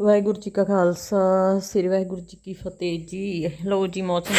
ਵਾਹਿਗੁਰੂ ਜੀ ਕਾ ਖਾਲਸਾ ਸ੍ਰੀ ਵਾਹਿਗੁਰੂ ਜੀ ਕੀ ਫਤਿਹ ਜੀ। ਲਓ ਜੀ ਮੌਸਮ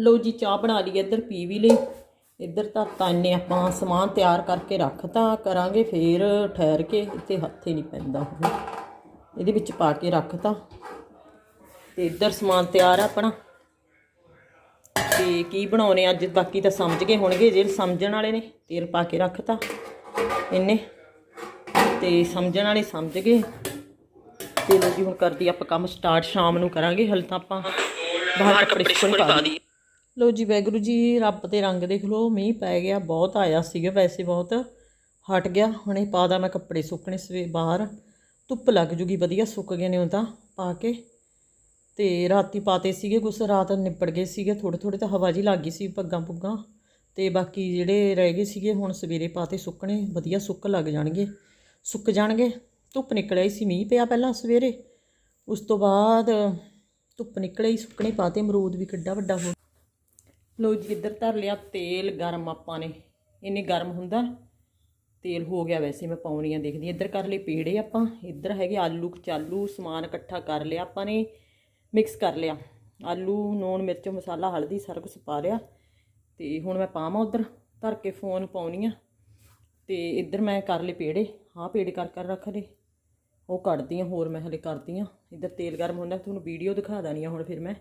ਲਓ ਜੀ, ਚਾਹ ਬਣਾ ਲਈ, ਇੱਧਰ ਪੀ ਵੀ ਲਈ। ਇੱਧਰ ਤਾਂ ਤਾਨੇ ਆਪਾਂ ਸਮਾਨ ਤਿਆਰ ਕਰਕੇ ਰੱਖਤਾ ਕਰਾਂਗੇ, ਫੇਰ ਠਹਿਰ ਕੇ ਇੱਥੇ ਹੱਥੇ ਨਹੀਂ ਪੈਂਦਾ ਹੁਣ ਇਹਦੇ ਵਿੱਚ ਪਾ ਕੇ ਰੱਖਤਾ ਤੇ। ਇੱਧਰ ਸਮਾਨ ਤਿਆਰ ਆ ਆਪਣਾ। ਤੇ ਕੀ ਬਣਾਉਣੇ ਅੱਜ, ਬਾਕੀ ਤਾਂ ਸਮਝ ਗਏ ਹੋਣਗੇ ਜਿਹੜੇ ਸਮਝਣ ਵਾਲੇ ਨੇ, ਤੇਲ ਪਾ ਕੇ ਰੱਖਤਾ ਇੰਨੇ ਤੇ ਸਮਝਣ ਵਾਲੇ ਸਮਝ ਗਏ। ਤੇ ਲੋ ਜੀ, ਹੁਣ ਕਰਦੀ ਆਪਾਂ ਕੰਮ ਸਟਾਰਟ, ਸ਼ਾਮ ਨੂੰ ਕਰਾਂਗੇ, ਹਲ ਤਾਂ ਆਪਾਂ ਬਾਹਰ ਕੱਪੜੇ ਸੁੱਕਣੇ ਪਾ ਦਈਏ ਲੋ ਜੀ ਵੈਗੁਰੂ ਜੀ, ਰੱਬ 'ਤੇ ਰੰਗ ਦੇਖ ਲਓ, ਮੀਂਹ ਪੈ ਗਿਆ, ਬਹੁਤ ਆਇਆ ਸੀਗਾ ਵੈਸੇ ਬਹੁਤ। ਹਟ ਗਿਆ, ਹੁਣੇ ਪਾ ਦਾ ਮੈਂ ਕੱਪੜੇ ਸੁੱਕਣੇ ਸਵੇ, ਬਾਹਰ। ਧੁੱਪ ਲੱਗ ਜੂਗੀ, ਵਧੀਆ ਸੁੱਕ ਗਏ ਨੇ ਉਹ ਤਾਂ, ਪਾ ਕੇ। ਤੇ ਰਾਤੀ ਪਾਤੇ ਸੀਗੇ ਕੁਛ, ਰਾਤ ਨਿਪੜ ਗਏ ਸੀਗੇ ਥੋੜੇ ਥੋੜੇ ਤਾਂ ਹਵਾ ਜੀ ਲੱਗ ਗਈ ਸੀ, ਪੱਗਾਂ ਪੁੱਗਾਂ। ਤੇ ਬਾਕੀ ਜਿਹੜੇ ਰਹਿ ਗਏ ਸੀਗੇ, ਹੁਣ ਸਵੇਰੇ ਪਾਤੇ ਸੁੱਕਣੇ, ਵਧੀਆ ਸੁੱਕ ਲੱਗ ਜਾਣਗੇ। ਸੁੱਕ ਜਾਣਗੇ, ਧੁੱਪ ਨਿਕਲਿਆ ਹੀ ਸੀ, ਮੀਂਹ ਪਿਆ ਪਹਿਲਾਂ ਸਵੇਰੇ। ਉਸ ਤੋਂ ਬਾਅਦ ਧੁੱਪ ਨਿਕਲੇ ਹੀ, ਸੁੱਕਣੇ ਪਾਤੇ, ਅਮਰੂਦ ਵੀ ਕਿੱਡਾ ਵੱਡਾ ਹੋ ਲੋ ਜੀ, ਇੱਧਰ ਧਰ ਲਿਆ, ਤੇਲ ਗਰਮ ਆਪਾਂ ਨੇ। ਇੰਨੇ ਗਰਮ ਹੁੰਦਾ, ਤੇਲ ਹੋ ਗਿਆ ਵੈਸੇ ਮੈਂ ਪਾਉਣੀਆਂ ਦੇਖਦੀ ਹਾਂ। ਇੱਧਰ ਕਰ ਲਏ ਪੇੜੇ ਆਪਾਂ। ਇੱਧਰ ਹੈਗੇ ਆਲੂ ਕਚਾਲੂ ਸਮਾਨ ਇਕੱਠਾ ਕਰ ਲਿਆ ਆਪਾਂ ਨੇ, ਮਿਕਸ ਕਰ ਲਿਆ। ਆਲੂ, ਨੂਣ, ਮਿਰਚ, ਮਸਾਲਾ, ਹਲਦੀ, ਸਾਰਾ ਕੁਝ ਪਾ ਲਿਆ। ਤੇ ਹੁਣ ਮੈਂ ਪਾਵਾਂ ਉੱਧਰ, ਧਰ ਕੇ ਫੋਨ ਪਾਉਣੀ ਆ। ਤੇ ਇੱਧਰ ਮੈਂ ਕਰ ਲਏ ਪੇੜੇ ਹਾਂ ਪੇੜੇ ਕਰ ਕਰ ਰੱਖ ਲਏ। ਉਹ ਕੱਢਦੀ ਆ ਹੋਰ ਮੈਂ ਹਲੇ ਕਰਦੀ ਆ ਇੱਧਰ ਤੇਲ ਗਰਮ ਹੁੰਦਾ, ਤੁਹਾਨੂੰ ਵੀਡੀਓ ਦਿਖਾ ਦਾਨੀ ਆ ਹੁਣ ਫਿਰ ਮੈਂ।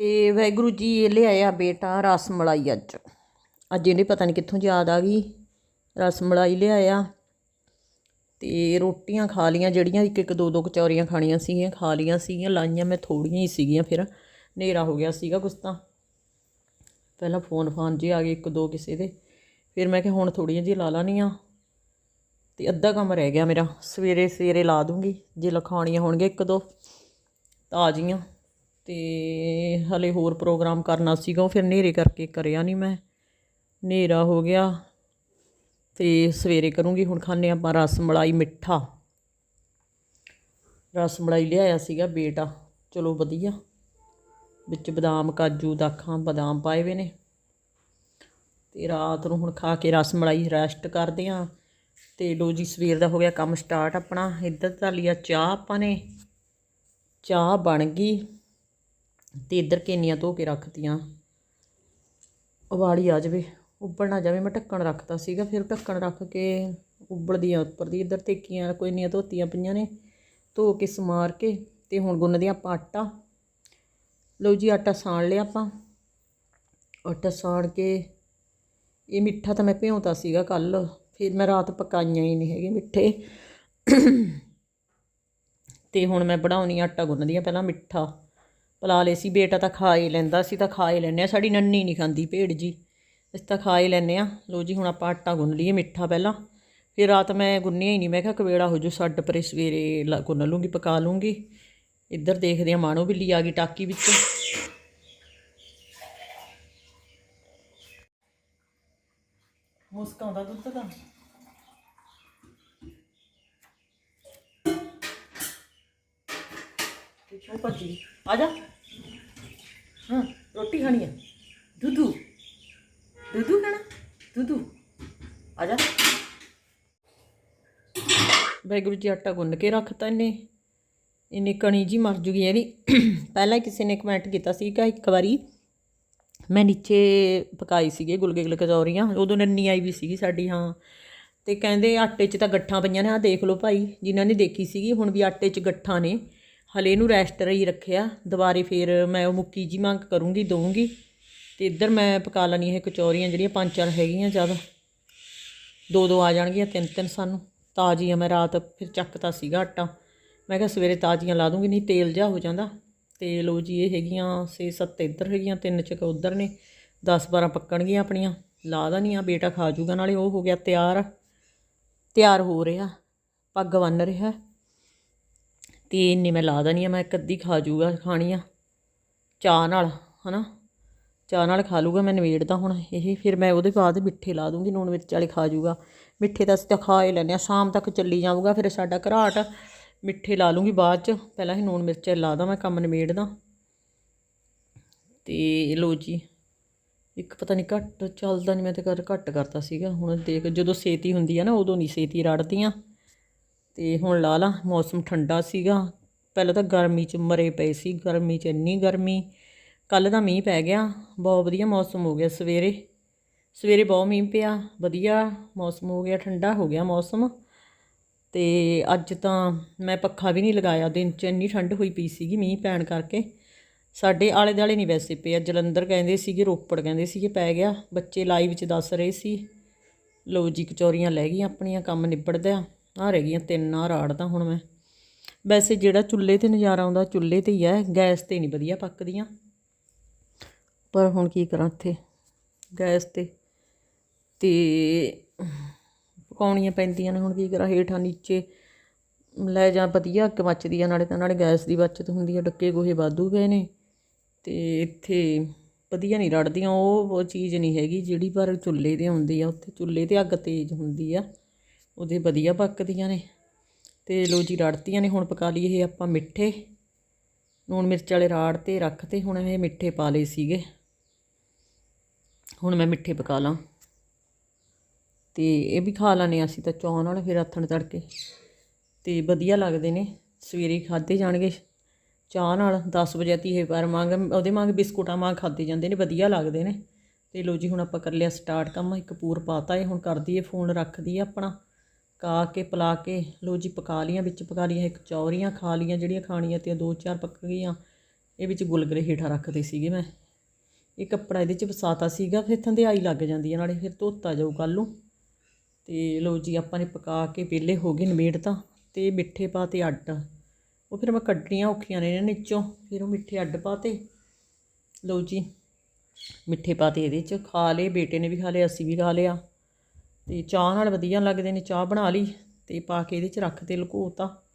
ਤੇ ਵਾਹਿਗੁਰੂ ਜੀ ਇਹ ਲਿਆਇਆ ਬੇਟਾ ਰਸ ਮਲਾਈ ਅੱਜ। ਅੱਜ ਇਹਨੇ ਪਤਾ ਨਹੀਂ ਕਿੱਥੋਂ ਯਾਦ ਆ ਗਈ। ਰਸ ਮਲਾਈ ਲਿਆਇਆ ਤੇ ਰੋਟੀਆਂ ਖਾ ਲੀਆਂ, ਜਿਹੜੀਆਂ ਇੱਕ ਇੱਕ ਦੋ ਦੋ ਕਚੌਰੀਆਂ ਖਾਣੀਆਂ ਸੀਗੀਆਂ, ਖਾ ਲੀਆਂ ਸੀਗੀਆਂ, ਲਾਈਆਂ ਮੈਂ ਥੋੜੀਆਂ ਹੀ ਸੀਗੀਆਂ, ਫਿਰ ਹਨੇਰਾ ਹੋ ਗਿਆ ਸੀਗਾ ਕੁਛ ਤਾਂ। ਪਹਿਲਾਂ ਫੋਨ ਫਾਨ ਜੇ ਆ ਗਏ ਇੱਕ ਦੋ ਕਿਸੇ ਦੇ, ਫਿਰ ਮੈਂ ਕਿਹਾ ਹੁਣ ਥੋੜੀਆਂ ਜਿਹੀ ਲਾ ਲਾਣੀਆਂ ਤੇ ਅੱਧਾ ਕੰਮ ਰਹਿ ਗਿਆ ਮੇਰਾ। ਸਵੇਰੇ ਸਵੇਰੇ ਲਾ ਦੂੰਗੀ, ਜੇ ਲਖਾਣੀਆਂ ਹੋਣਗੀਆਂ ਇੱਕ ਦੋ, ਤਾਂ ਆ ਜੀਆਂ। ਤੇ ਹਲੇ ਹੋਰ ਪ੍ਰੋਗਰਾਮ ਕਰਨਾ ਸੀਗਾ, ਉਹ ਫਿਰ ਹਨੇਰੇ ਕਰਕੇ ਕਰਿਆ ਨਹੀਂ ਮੈਂ। ਹਨੇਰਾ ਹੋ ਗਿਆ ਤੇ ਸਵੇਰੇ ਕਰੂੰਗੀ, ਹੁਣ ਖਾਣੇ ਆਪਾਂ ਰਸ ਮਲਾਈ ਮਿੱਠਾ। ਰਸ ਮਲਾਈ ਲਿਆਇਆ ਸੀਗਾ ਬੇਟਾ, ਚਲੋ ਵਧੀਆ। ਵਿੱਚ ਬਦਾਮ, ਕਾਜੂ, ਦਾਖਾਂ, ਬਦਾਮ ਪਾਏ ਵੇ ਨੇ। ਤੇ ਰਾਤ ਨੂੰ ਹੁਣ ਖਾ ਕੇ ਰਸ ਮਲਾਈ ਰੈਸਟ ਕਰਦੇ ਆ। ਤੇ ਲੋ ਜੀ, ਸਵੇਰ ਦਾ ਹੋ ਗਿਆ ਕੰਮ ਸਟਾਰਟ ਆਪਣਾ। ਇੱਧਰ ਧਰ ਲਿਆ ਚਾਹ ਆਪਾਂ ਨੇ। ਚਾਹ ਬਣ ਗਈ। ਤੇ ਇੱਧਰ ਕੇਨੀਆਂ ਧੋ ਕੇ ਰੱਖਤੀਆਂ। ਉਬਾਲੀ ਆ ਜਾਵੇ ਉੱਬਲ ਨਾ ਜਾਵੇ। ਮੈਂ ਢੱਕਣ ਰੱਖਤਾ ਸੀਗਾ, ਫਿਰ ਢੱਕਣ ਰੱਖ ਕੇ ਉਬਲਦੀਆਂ ਉੱਪਰ ਦੀ। ਇੱਧਰ ਤੇਕੀਆਂ ਕੋਈ ਨੀਆਂ ਧੋਤੀਆਂ ਪਈਆਂ ਨੇ, ਧੋ ਕੇ ਸਮਾਰ ਕੇ ਤੇ ਹੁਣ ਗੁੰਨਦੇ ਆਪਾਂ ਆਟਾ। ਲਓ ਜੀ, ਆਟਾ ਸਾਣ ਲਿਆ ਆਪਾਂ। ਆਟਾ ਸਾਣ ਕੇ ਇਹ ਮਿੱਠਾ ਤਾਂ ਮੈਂ ਭਿਉਂਤਾ ਸੀਗਾ ਕੱਲ ਫਿਰ ਮੈਂ ਰਾਤ ਪਕਾਈਆਂ ਹੀ ਨਹੀਂ ਹੈਗੇ ਮਿੱਠੇ। ਤੇ ਹੁਣ ਮੈਂ ਬਣਾਉਣੀ ਆਟਾ ਗੁੰਨਦੀ ਆ ਪਹਿਲਾਂ ਮਿੱਠਾ। ਪਲਾ ਲਏ ਸੀ, ਬੇਟਾ ਤਾਂ ਖਾ ਹੀ ਲੈਂਦਾ ਸੀ, ਤਾਂ ਖਾ ਹੀ ਲੈਂਦੇ ਆ ਸਾਡੀ ਨੰਨੀ ਨਹੀਂ ਖਾਂਦੀ ਭੇੜ ਜੀ। ਅਸੀਂ ਤਾਂ ਖਾ ਹੀ ਲੈਂਦੇ ਆ ਲੋ ਜੀ, ਹੁਣ ਆਪਾਂ ਆਟਾ ਗੁੰਨ ਲਈਏ ਮਿੱਠਾ ਪਹਿਲਾਂ। ਫਿਰ ਰਾਤ ਮੈਂ ਗੁੰਨਿਆ ਹੀ ਨਹੀਂ। ਮੈਂ ਕਿਹਾ ਕਵੇੜਾ ਹੋ ਜੂ ਛੱਡ ਪਰੇ ਸਵੇਰੇ ਲਾ- ਗੁੰਨ ਲੂੰਗੀ ਪਕਾ ਲੂੰਗੀ ਇੱਧਰ ਦੇਖਦੇ ਆ ਮਾਣੋ ਬਿੱਲੀ ਆ ਗਈ ਟਾਕੀ ਵਿੱਚ। ਮੁਸਕ ਦੁੱਧ ਦਾ। ਕਿਉਂ ਭੱਜੀ? ਆ ਜਾ। ਹਾਂ, ਰੋਟੀ ਖਾਣੀ ਹੈ ਦੁੱਧੂ। ਦੁੱਧੂ ਖਾਣਾ? ਦੁੱਧੂ। ਆ ਜਾ। ਬੈਗ ਵਿੱਚ ਆਟਾ ਗੁੰਨ ਕੇ ਰੱਖਤਾ ਇਹਨੇ। ਇਹਨੇ ਕਣੀ ਜੀ ਮਰ ਜੂਗੀ ਇਹਦੀ। ਪਹਿਲਾਂ ਕਿਸੇ ਨੇ ਕਮੈਂਟ ਕੀਤਾ ਸੀਗਾ ਇੱਕ ਵਾਰੀ। ਮੈਂ ਨੀਚੇ ਪਕਾਈ ਸੀਗੇ ਗੁਲਗੇ ਗੁਲ ਕਚੌਰੀਆਂ। ਉਦੋਂ ਨੰਨੀ ਆਈ ਵੀ ਸੀਗੀ ਸਾਡੀ, ਹਾਂ। ਤੇ ਕਹਿੰਦੇ ਆਟੇ 'ਚ ਤਾਂ ਗੱਠਾਂ ਪਈਆਂ ਨੇ। ਆ ਦੇਖ ਲਓ ਭਾਈ, ਜਿਨ੍ਹਾਂ ਨੇ ਦੇਖੀ ਸੀਗੀ, ਹੁਣ ਵੀ ਆਟੇ 'ਚ ਗੱਠਾਂ ਨੇ। ਹਲੇ ਇਹਨੂੰ ਰੈਸਟ ਰਹੀ ਰੱਖਿਆ। ਦੁਬਾਰੇ ਫਿਰ ਮੈਂ ਉਹ ਮੁੱਕੀ ਜੀ ਮੰਗ ਕਰੂੰਗੀ, ਦਊਂਗੀ। ਤੇ ਇੱਧਰ ਮੈਂ ਪਕਾ ਲੈਣੀ ਇਹ ਕਚੌਰੀਆਂ ਜਿਹੜੀਆਂ ਪੰਜ ਚਾਰ ਹੈਗੀਆਂ ਜ਼ਿਆਦਾ। ਦੋ ਦੋ ਆ ਜਾਣਗੀਆਂ, ਤਿੰਨ ਤਿੰਨ ਸਾਨੂੰ। ਤਾਜ਼ੀਆਂ ਮੈਂ ਰਾਤ ਫਿਰ ਚੱਕਤਾ ਸੀਗਾ ਆਟਾ। ਮੈਂ ਕਿਹਾ ਸਵੇਰੇ ਤਾਜ਼ੀਆਂ ਲਾ ਦੂੰਗੀ, ਨਹੀਂ ਤੇਲ ਜਾ ਹੋ ਜਾਂਦਾ। ਤੇ ਲੋ ਜੀ ਇਹ ਹੈਗੀਆਂ 6-7 ਇੱਧਰ ਹੈਗੀਆਂ, ਤਿੰਨ ਚੱਕ ਉੱਧਰ ਨੇ। 10-12 ਪੱਕਣਗੀਆਂ ਆਪਣੀਆਂ। ਲਾ ਦਾ ਨਹੀਂ ਆ ਬੇਟਾ ਖਾ ਜੂਗਾ, ਨਾਲੇ ਉਹ ਹੋ ਗਿਆ ਤਿਆਰ। ਤਿਆਰ ਹੋ ਰਿਹਾ, ਪੱਗ ਬੰਨ ਰਿਹਾ। ਤੇ ਇੰਨੇ ਮੈਂ ਲਾ ਦੇਣੀ ਆ, ਮੈਂ ਇੱਕ ਅੱਧੀ ਖਾ ਜੂਗਾ ਖਾਣੀ ਆ। ਚਾਹ ਨਾਲ, ਹਨਾ? ਚਾਹ ਨਾਲ ਖਾ ਲੂਗਾ, ਮੈਂ ਨਵੇੜਦਾ ਹੁਣ ਇਹ, ਫਿਰ ਮੈਂ ਉਹਦੇ ਬਾਅਦ ਮਿੱਠੇ ਲਾ ਦੂੰਗੀ, ਨੂਣ ਮਿਰਚ ਵਾਲੇ ਖਾ ਜੂਗਾ। ਮਿੱਠੇ ਤਾਂ ਅਸੀਂ ਤਾਂ ਖਾ ਹੀ ਲੈਂਦੇ ਆ, ਸ਼ਾਮ ਤੱਕ ਚੱਲੀ ਜਾਊਗਾ, ਫਿਰ ਸਾਡਾ ਘਰਾਟ ਮਿੱਠੇ ਲਾ ਲੂੰਗੀ ਬਾਅਦ ਚ, ਪਹਿਲਾਂ ਹੀ ਨੂਣ ਮਿਰਚ ਲਾ ਦਾਂ, ਮੈਂ ਕੰਮ ਨਿਬੇੜਦਾ। ਤੇ ਲੋ ਜੀ, ਇੱਕ ਪਤਾ ਨਹੀਂ ਘੱਟ ਚੱਲਦਾ ਨਹੀਂ ਮੈਂ ਤੇ ਕਰ ਘੱਟ ਕਰਤਾ ਸੀਗਾ, ਹੁਣ ਦੇਖ ਜਦੋਂ ਸੇਤੀ ਹੁੰਦੀ ਆ ਨਾ, ਉਦੋਂ ਨਹੀਂ ਸੇਤੀ ਰੜਦੀਆਂ ਤੇ ਹੁਣ ਲਾ ਲਾ, ਮੌਸਮ ਠੰਡਾ ਸੀਗਾ। ਪਹਿਲਾਂ ਤਾਂ ਗਰਮੀ 'ਚ ਮਰੇ ਪਏ ਸੀ, ਗਰਮੀ 'ਚ ਇੰਨੀ ਗਰਮੀ। ਕੱਲ ਦਾ ਮੀਂਹ ਪੈ ਗਿਆ, ਬਹੁਤ ਵਧੀਆ ਮੌਸਮ ਹੋ ਗਿਆ ਸਵੇਰੇ। ਸਵੇਰੇ ਬਹੁਤ ਮੀਂਹ ਪਿਆ, ਵਧੀਆ ਮੌਸਮ ਹੋ ਗਿਆ, ਠੰਡਾ ਹੋ ਗਿਆ ਮੌਸਮ। ਤੇ ਅੱਜ ਤਾਂ ਮੈਂ ਪੱਖਾ ਵੀ ਨਹੀਂ ਲਗਾਇਆ, ਦਿਨ 'ਚ ਇੰਨੀ ਠੰਡ ਹੋਈ ਪਈ ਸੀਗੀ ਮੀਂਹ ਪੈਣ ਕਰਕੇ। ਸਾਡੇ ਆਲੇ ਦੁਆਲੇ ਨਹੀਂ ਵੈਸੇ ਪਿਆ ਜਲੰਧਰ ਕਹਿੰਦੇ ਸੀਗੇ, ਰੋਪੜ ਕਹਿੰਦੇ ਸੀਗੇ, ਪੈ ਗਿਆ। ਬੱਚੇ ਲਾਈਵ 'ਚ ਦੱਸ ਰਹੇ ਸੀ। ਲੋ ਜੀ, ਕਚੌਰੀਆਂ ਲੈ ਗਈਆਂ, ਆਪਣੀਆਂ ਕੰਮ ਨਿਬੜਦਾ। ਆ ਰਹਿ ਗਈਆਂ ਤਿੰਨ ਆ ਰਾੜਦਾ ਹੁਣ ਮੈਂ। ਵੈਸੇ ਜਿਹੜਾ ਚੁੱਲ੍ਹੇ ਤੇ ਨਜ਼ਾਰਾ ਆਉਂਦਾ, ਚੁੱਲ੍ਹੇ ਤੇ ਹੀ ਹੈ ਗੈਸ ਤੇ ਨਹੀਂ ਵਧੀਆ ਪੱਕਦੀਆਂ। ਪਰ ਹੁਣ ਕੀ ਕਰਾਂ ਇੱਥੇ, ਗੈਸ ਤੇ। ਤੇ ਪਕਾਉਣੀਆਂ ਪੈਂਦੀਆਂ ਨੇ, ਹੁਣ ਕੀ ਕਰਾਂ, ਹੇਠਾਂ ਨੀਚੇ। ਲੈ ਜਾਂ ਵਧੀਆ, ਅੱਗ ਮੱਚਦੀ ਆ, ਨਾਲੇ ਤਾਂ ਨਾਲੇ ਗੈਸ ਦੀ ਬਚਤ ਹੁੰਦੀ ਆ, ਡੱਕੇ ਗੋਹੇ ਵਾਧੂ ਪਏ ਨੇ। ਤੇ ਇੱਥੇ ਵਧੀਆ ਨਹੀਂ ਰੜਦੀਆਂ, ਉਹ ਉਹ ਚੀਜ਼ ਨਹੀਂ ਹੈਗੀ, ਜਿਹੜੀ ਪਰ ਚੁੱਲ੍ਹੇ ਤੇ ਹੁੰਦੀ ਆ, ਉੱਥੇ ਚੁੱਲ੍ਹੇ ਤੇ ਅੱਗ ਤੇਜ਼ ਹੁੰਦੀ ਆ। ਉਹਦੇ ਵਧੀਆ ਪੱਕਦੀਆਂ ਨੇ। ਤੇ ਲੋ ਜੀ, ਰੜਤੀਆਂ ਨੇ ਹੁਣ ਪਕਾ ਲਈਏ ਇਹ ਆਪਾਂ ਮਿੱਠੇ। ਲੂਣ ਮਿਰਚ ਵਾਲੇ ਰਾੜ ਤੇ ਰੱਖ ਰੱਖਤੇ ਹੁਣ ਇਹ ਮਿੱਠੇ ਪਾ ਲਏ ਸੀਗੇ। ਹੁਣ ਮੈਂ ਮਿੱਠੇ ਪਕਾ ਲਾਂ। ਤੇ ਇਹ ਵੀ ਖਾ ਲਾਨੇ ਅਸੀਂ ਤਾਂ ਚੌਂ ਨਾਲ ਫਿਰ ਆਥਣ ਤੜਕੇ। ਤੇ ਵਧੀਆ ਲੱਗਦੇ ਨੇ। ਸਵੇਰੇ ਖਾਦੇ ਜਾਣਗੇ। ਚਾਹ ਨਾਲ 10 ਵਜੇ ਤੀ ਇਹ ਪਰ ਮੰਗ ਉਹਦੇ ਮੰਗ ਬਿਸਕੁਟਾਂ ਮੰਗ ਖਾਦੇ ਜਾਂਦੇ ਨੇ, ਵਧੀਆ ਲੱਗਦੇ ਨੇ। ਤੇ ਲੋ ਜੀ, ਹੁਣ ਆਪਾਂ ਕਰ ਲਿਆ ਸਟਾਰਟ ਕੰਮ। ਇੱਕ ਪੂਰ ਪਾਤਾ ਇਹ, ਹੁਣ ਕਰਦੀ ਏ ਫੋਨ, ਰੱਖਦੀ ਏ ਆਪਣਾ। ਕਾ ਕੇ, ਪਲਾ ਕੇ ਲੋ ਜੀ, ਪਕਾ ਲੀਆਂ ਵਿੱਚ ਪਕਾ ਲੀਆਂ ਇੱਕ ਚੌਰੀਆਂ ਖਾ ਲੀਆਂ ਜਿਹੜੀਆਂ ਖਾਣੀਆਂ ਤੇ ਦੋ ਚਾਰ ਪੱਕ ਗਈਆਂ। ਇਹ ਵਿੱਚ ਗੁਲਗਲੇ ਹੇਠਾਂ ਰੱਖਦੇ ਸੀਗੇ ਮੈਂ। ਇਹ ਕੱਪੜਾ ਇਹਦੇ ਚ ਵਸਾਤਾ ਸੀਗਾ, ਫਿਰ ਥੰਧਿਆਈ ਲੱਗ ਜਾਂਦੀ ਹੈ ਨਾਲੇ ਫਿਰ ਧੋਤਾ ਜਾਊ ਕੱਲ ਨੂੰ। ਤੇ ਲੋ ਜੀ, ਆਪਾਂ ਨੇ ਪਕਾ ਕੇ, ਵਿਹਲੇ ਹੋ ਗਏ ਨਮੇੜ ਤਾਂ, ਤੇ ਮਿੱਠੇ ਪਾ ਤੇ ਅੱਡ। ਉਹ ਫਿਰ ਮੈਂ ਕੱਢਣੀਆਂ ਔਖੀਆਂ ਨੇ ਇਹਨਾਂ ਨੀਚੋਂ ਫਿਰ ਉਹ ਮਿੱਠੇ ਅੱਡ ਪਾ ਤੇ ਲਓ ਜੀ, ਮਿੱਠੇ ਪਾ ਤੇ ਇਹਦੇ ਚ, ਖਾ ਲਏ, ਬੇਟੇ ਨੇ ਵੀ ਖਾ ਲਿਆ, ਅਸੀਂ ਵੀ ਖਾ ਲਿਆ। ਤੇ ਚਾਹ ਨਾਲ ਵਧੀਆ ਲੱਗਦੇ ਨੇ, ਚਾਹ ਬਣਾ ਲਈ ਤੇ ਪਾ ਕੇ ਇਹਦੇ ਚ ਰੱਖ ਤੇ ਲੁਕੋਤਾ।